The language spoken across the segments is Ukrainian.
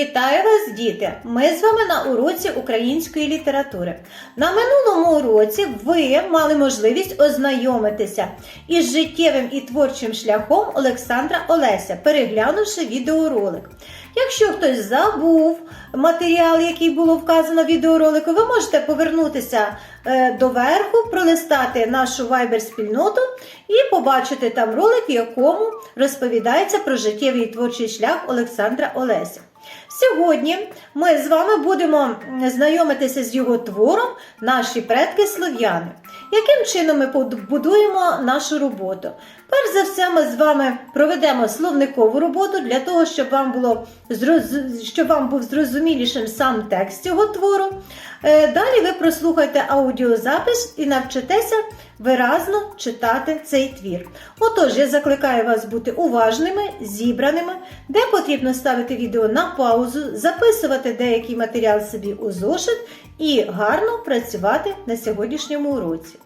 Вітаю вас, діти! Ми з вами на уроці української літератури. На минулому уроці ви мали можливість ознайомитися із життєвим і творчим шляхом Олександра Олеся, переглянувши відеоролик. Якщо хтось забув матеріал, який було вказано в відеоролику, ви можете повернутися е, доверху, пролистати нашу вайбер-спільноту і побачити там ролик, в якому розповідається про життєвий і творчий шлях Олександра Олеся. Сьогодні ми з вами будемо знайомитися з його твором Наші предки слов'яни. Яким чином ми будуємо нашу роботу? Перш за все, ми з вами проведемо словникову роботу для того, щоб вам було щоб вам був зрозумілішим сам текст цього твору. Е, Далі ви прослухайте аудіозапис і навчитеся виразно читати цей твір. Отож, я закликаю вас бути уважними, зібраними, де потрібно ставити відео на паузу, записувати деякий матеріал собі у зошит і гарно працювати на сьогоднішньому уроці.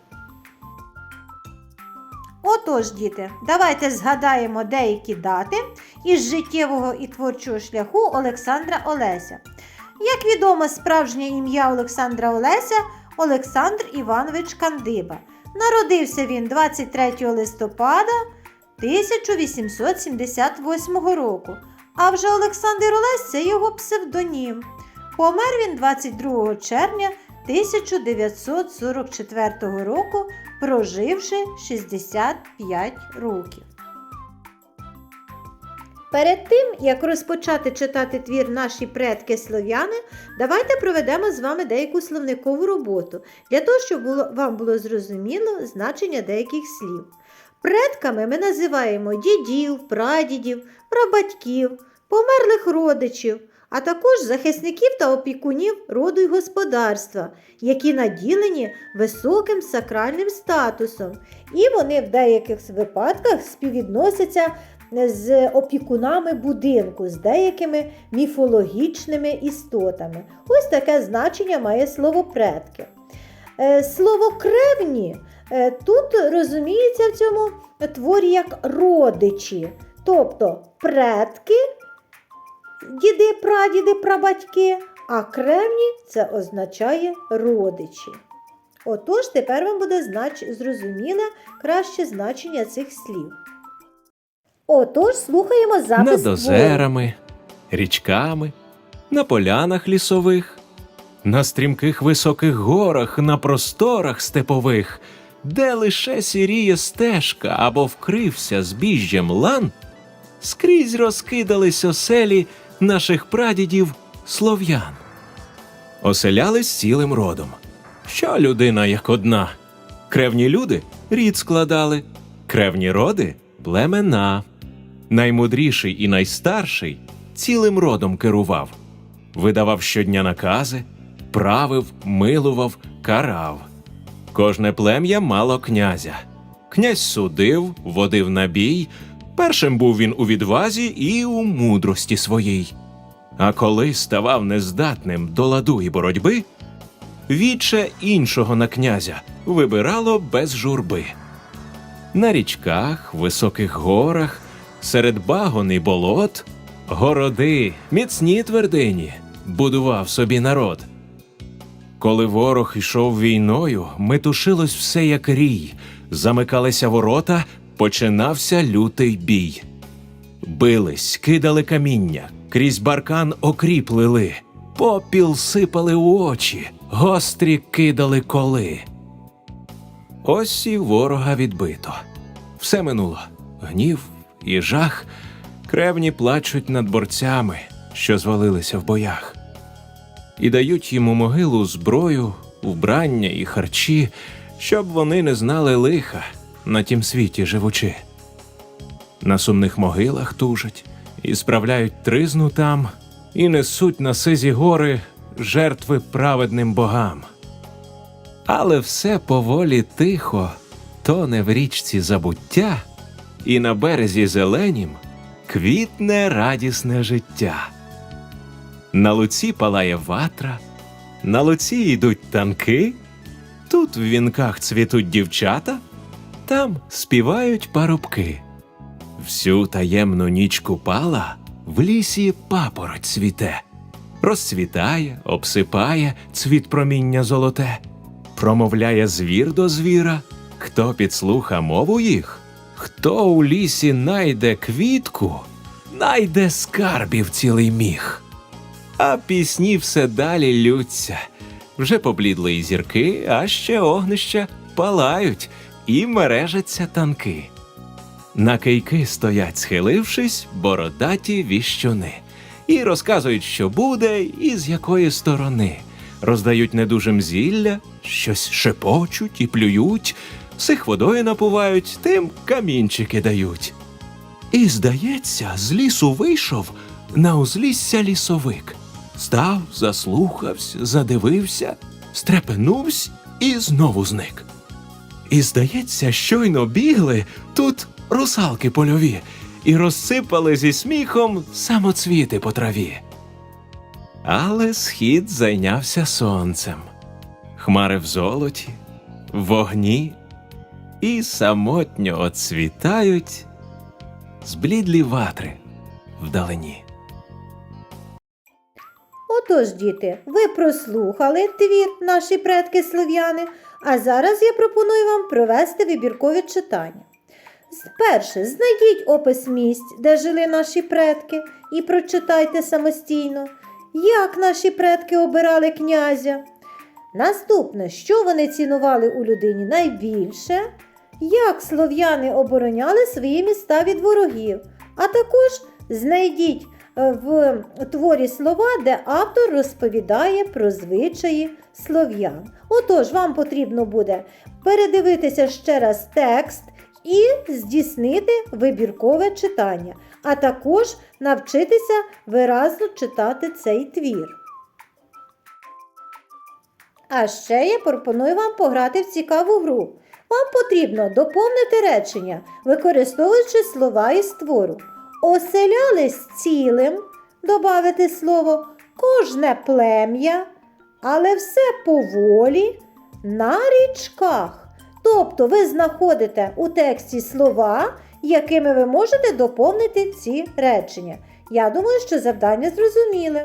Отож, діти, давайте згадаємо деякі дати із життєвого і творчого шляху Олександра Олеся. Як відомо, справжнє ім'я Олександра Олеся Олександр Іванович Кандиба. Народився він 23 листопада 1878 року. А вже Олександр Олесь це його псевдонім. Помер він 22 червня 1944 року, проживши 65 років. Перед тим, як розпочати читати твір Наші предки слов'яни, давайте проведемо з вами деяку словникову роботу для того, щоб було, вам було зрозуміло значення деяких слів. Предками ми називаємо дідів, прадідів, прабатьків, померлих родичів, а також захисників та опікунів роду й господарства, які наділені високим сакральним статусом, і вони в деяких випадках співвідносяться з опікунами будинку, з деякими міфологічними істотами. Ось таке значення має слово предки. Е, Слово кревні е, тут розуміється в цьому творі як родичі, тобто предки, діди, прадіди, прабатьки, а кревні це означає родичі. Отож, тепер вам буде знач... зрозуміле краще значення цих слів. Отож, слухаємо запис над озерами, річками, на полянах лісових, на стрімких високих горах, на просторах степових, де лише сіріє стежка або вкрився збіжжям лан, скрізь розкидались оселі наших прадідів слов'ян. Оселялись цілим родом. Що людина як одна? Кревні люди рід складали, кревні роди племена. Наймудріший і найстарший цілим родом керував, видавав щодня накази, правив, милував, карав. Кожне плем'я мало князя. Князь судив, водив на бій. Першим був він у відвазі і у мудрості своїй. А коли ставав нездатним до ладу і боротьби, віче іншого на князя вибирало без журби. На річках, високих горах, серед багон і болот, городи, міцні твердині, будував собі народ. Коли ворог йшов війною, метушилось все як рій, замикалися ворота, починався лютий бій. Бились, кидали каміння, крізь баркан окріп лили, попіл сипали у очі, гострі кидали коли. Ось і ворога відбито. Все минуло. Гнів і жах. Кревні плачуть над борцями, що звалилися в боях, і дають йому могилу зброю, вбрання і харчі, щоб вони не знали лиха на тім світі живучи. На сумних могилах тужать і справляють тризну там, і несуть на сизі гори жертви праведним богам. Але все поволі тихо, тоне в річці забуття, і на березі зеленім квітне радісне життя. На луці палає ватра, на луці йдуть танки, тут в вінках цвітуть дівчата, там співають парубки. Всю таємну ніч купала в лісі папороть цвіте, розцвітає, обсипає цвіт проміння золоте, промовляє звір до звіра, хто підслуха мову їх, хто у лісі найде квітку, найде скарбів цілий міг. А пісні все далі лються. Вже поблідли і зірки, а ще огнища палають і мережаться танки. На кийки стоять, схилившись, бородаті віщуни, і розказують, що буде і з якої сторони. Роздають недужим зілля, щось шепочуть і плюють, сих водою напувають, тим камінчики дають. І, здається, з лісу вийшов на узлісся лісовик. Став, заслухався, задивився, стрепенувся і знову зник. І, здається, щойно бігли тут русалки польові і розсипали зі сміхом самоцвіти по траві. Але схід зайнявся сонцем, хмари в золоті, в вогні, і самотньо оцвітають зблідлі ватри вдалині. Отож, діти, ви прослухали твір наші предки слов'яни, а зараз я пропоную вам провести вибіркові читання. Перше, знайдіть опис місць, де жили наші предки, і прочитайте самостійно, як наші предки обирали князя. Наступне, що вони цінували у людині найбільше, як слов'яни обороняли свої міста від ворогів, а також знайдіть е, в творі слова, де автор розповідає про звичаї слов'ян. Отож, вам потрібно буде передивитися ще раз текст і здійснити вибіркове читання, а також навчитися виразно читати цей твір. А ще я пропоную вам пограти в цікаву гру. Вам потрібно доповнити речення, використовуючи слова із твору. Оселялись цілим, добавити слово кожне плем'я, але все поволі на річках. Тобто ви знаходите у тексті слова, якими ви можете доповнити ці речення. Я думаю, що завдання зрозуміли.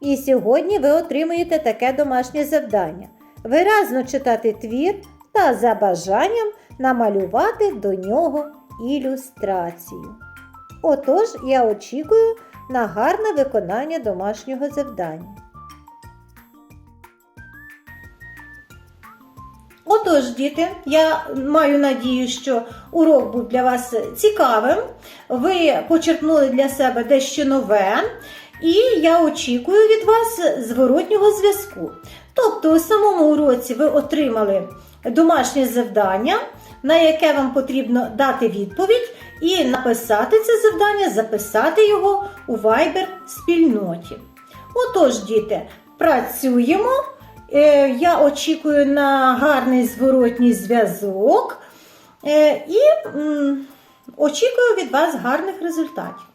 І сьогодні ви отримуєте таке домашнє завдання: виразно читати твір та за бажанням намалювати до нього ілюстрацію. Отож, я очікую на гарне виконання домашнього завдання. Отож, діти, я маю надію, що урок був для вас цікавим. Ви почерпнули для себе дещо нове, і я очікую від вас зворотнього зв'язку. Тобто, у самому уроці ви отримали домашнє завдання, на яке вам потрібно дати відповідь і написати це завдання, записати його у Viber спільноті. Отож, діти, працюємо. Е, Я очікую на гарний зворотній зв'язок е, і очікую від вас гарних результатів.